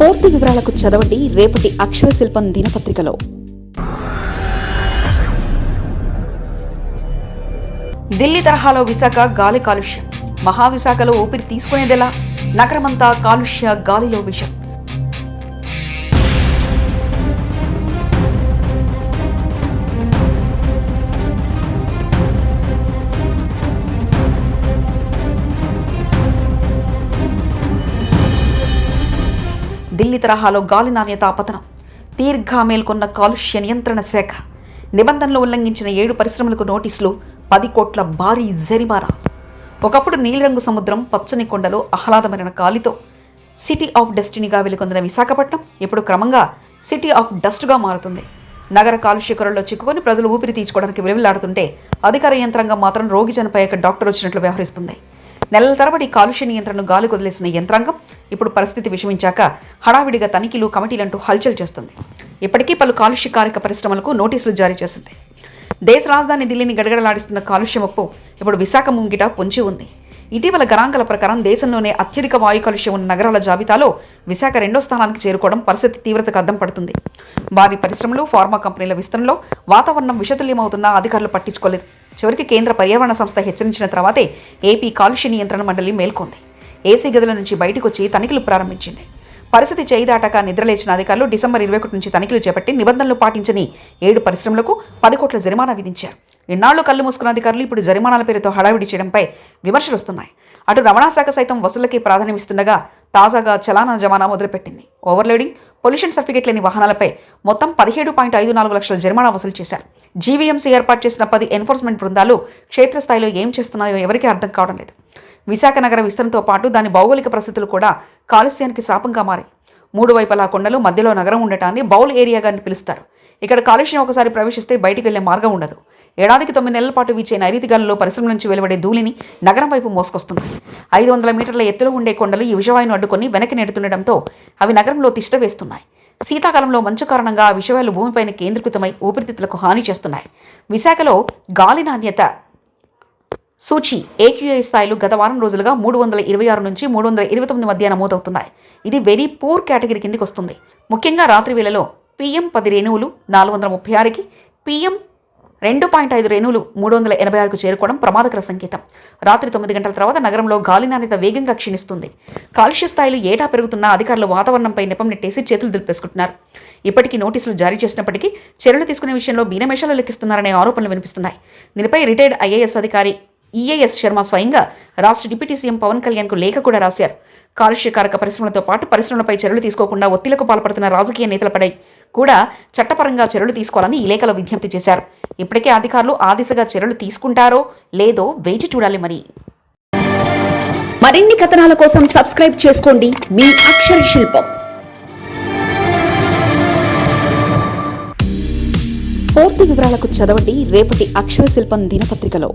పూర్తి వివరాలకు చదవండి రేపటి అక్షర శిల్పం దినపత్రికలో. ఢిల్లీ తరహాలో విశాఖ గాలి కాలుష్యం. మహావిశాఖలో ఊపిరి తీసుకునేదెలా? నగరమంతా కాలుష్య గాలిలో విషం. ఢిల్లీ తరహాలో గాలి నాణ్యత పతనం. దీర్ఘ మేల్కొన్న కాలుష్య నియంత్రణ శాఖ. నిబంధనలు ఉల్లంఘించిన ఏడు పరిశ్రమలకు నోటీసులు పది కోట్ల భారీ జరిమానా. ఒకప్పుడు నీలిరంగు సముద్రం పచ్చని కొండలు ఆహ్లాదమైన కాలితో సిటీ ఆఫ్ డెస్టినీగా వెలుగొందిన విశాఖపట్నం ఇప్పుడు క్రమంగా సిటీ ఆఫ్ డస్ట్గా మారుతుంది. నగర కాలుష్యకరుల్లో చిక్కుకొని ప్రజలు ఊపిరి తీర్చుకోవడానికి విలువలాడుతుంటే అధికార యంత్రాంగం మాత్రం రోగి జనపై డాక్టర్ వచ్చినట్లు వ్యవహరిస్తుంది. నెలల తరబడి కాలుష్య నియంత్రణను గాలి కొదిలేసిన యంత్రాంగం ఇప్పుడు పరిస్థితి విషమించాక హడావిడిగా తనిఖీలు కమిటీలంటూ హల్చల్ చేస్తుంది. ఇప్పటికీ పలు కాలుష్యకారక పరిశ్రమలకు నోటీసులు జారీ చేసింది. దేశ రాజధాని ఢిల్లీని గడగడలాడిస్తున్న కాలుష్య ముప్పు ఇప్పుడు విశాఖ ముంగిట పొంచి ఉంది. ఇటీవల గణాంకాల ప్రకారం దేశంలోనే అత్యధిక వాయు కాలుష్యం ఉన్న నగరాల జాబితాలో విశాఖ రెండో స్థానానికి చేరుకోవడం పరిస్థితి తీవ్రతకు అద్దం పడుతుంది. భారీ పరిశ్రమలు ఫార్మా కంపెనీల విస్తరణలో వాతావరణం విషతుల్యమవుతున్నా అధికారులు పట్టించుకోలేదు. చివరికి కేంద్ర పర్యావరణ సంస్థ హెచ్చరించిన తర్వాతే ఏపీ కాలుష్య నియంత్రణ మండలి మేల్కొంది. ఏసీ గదుల నుంచి బయటకు వచ్చి తనిఖీలు ప్రారంభించింది. పరిస్థితి చేయిదాటాక నిద్రలేచిన అధికారులు డిసెంబర్ ఇరవై ఒకటి నుంచి తనిఖీలు చేపట్టి నిబంధనలు పాటించని ఏడు పరిశ్రమలకు పది కోట్ల జరిమానా విధించారు. ఇన్నాళ్ళు కళ్ళు మూసుకున్న అధికారులు ఇప్పుడు జరిమానాల పేరుతో హడావిడి చేయడంపై విమర్శలు వస్తున్నాయి. అటు రవాణా శాఖ సైతం వసూళ్ళకి ప్రాధాన్యమిస్తుండగా తాజాగా చలానా జమానా మొదలుపెట్టింది. ఓవర్లోడింగ్ పొల్యూషన్ సర్టిఫికేట్ లేని వాహనాలపై మొత్తం పదిహేడు పాయింట్ ఐదు నాలుగు లక్షల జరిమానా వసూలు చేశారు. జీవీఎంసీ ఏర్పాటు చేసిన పది ఎన్ఫోర్స్మెంట్ బృందాలు క్షేత్రస్థాయిలో ఏం చేస్తున్నాయో ఎవరికీ అర్థం కావడం లేదు. విశాఖ నగర విస్తరణతో పాటు దాని భౌగోళిక పరిస్థితులు కూడా కాలుష్యానికి శాపంగా మారాయి. మూడు వైపులా కొండలు మధ్యలో నగరం ఉండటాన్ని బౌల్ ఏరియాగా అని పిలుస్తారు. ఇక్కడ కాలుష్యం ఒకసారి ప్రవేశిస్తే బయటికి వెళ్ళే మార్గం ఉండదు. ఏడాదికి తొమ్మిది నెలల పాటు వీచే నైరుతి గాలుల్లో పరిశ్రమ నుంచి వెలువడే ధూళిని నగరం వైపు మోసుకొస్తుంది. ఐదు వందల మీటర్ల ఎత్తులో ఉండే కొండలు ఈ విషవాయును అడ్డుకొని వెనక్కి నెడుతుండటంతో అవి నగరంలో తిష్ట వేస్తున్నాయి. శీతాకాలంలో మంచు కారణంగా ఆ విషవాయులు భూమిపైన కేంద్రీకృతమై ఊపిరితిత్తులకు హాని చేస్తున్నాయి. విశాఖలో గాలి నాణ్యత సూచి ఏక్యూఐ స్థాయిలు గత వారం రోజులుగా మూడు వందల ఇరవై ఆరు నుంచి మూడు వందల ఇరవై తొమ్మిది మధ్య నమోదవుతున్నాయి ఇది వెరీ పూర్ కేటగిరీ కిందికి వస్తుంది. ముఖ్యంగా రాత్రి వేళలో పిఎం పది రేణువులు నాలుగు వందల ముప్పై ఆరుకి పిఎం రెండు పాయింట్ ఐదు రేణువులు మూడు వందల ఎనభై ఆరుకు చేరుకోవడం ప్రమాదకర సంకేతం. రాత్రి తొమ్మిది గంటల తర్వాత నగరంలో గాలి నాణ్యత వేగంగా క్షీణిస్తుంది. కాలుష్య స్థాయిలు ఏటా పెరుగుతున్న అధికారులు వాతావరణంపై నిపం నెట్టేసి చేతులు దులిపేసుకుంటున్నారు. ఇప్పటికీ నోటీసులు జారీ చేసినప్పటికీ చర్యలు తీసుకునే విషయంలో బీనమేషాలు లెక్కిస్తున్నారనే ఆరోపణలు వినిపిస్తున్నాయి. దీనిపై రిటైర్డ్ ఐఏఎస్ అధికారి ఈఏఎస్ శర్మ స్వయంగా రాష్ట్ర డిప్యూటీ సీఎం పవన్ కళ్యాణ్కు లేఖ కూడా రాశారు. కాలుష్యకారక పరిశ్రమలతో పాటు పరిశ్రమలపై చర్యలు తీసుకోకుండా ఒత్తిళ్ళకు పాల్పడుతున్న రాజకీయ నేతలపై కూడా చట్టపరంగా చర్యలు తీసుకోవాలని ఈ లేఖలో విజ్ఞప్తి చేశారు. ఇప్పటికే అధికారులు ఆ దిశగా చర్యలు తీసుకుంటారో లేదో వేచి చూడాలి మరి. మరిన్ని కథనాల కోసం సబ్స్క్రైబ్ చేసుకోండి మీ అక్షర శిల్పం. పూర్తి వివరాలకు చదవండి రేపటి అక్షర శిల్పం దినపత్రికలో.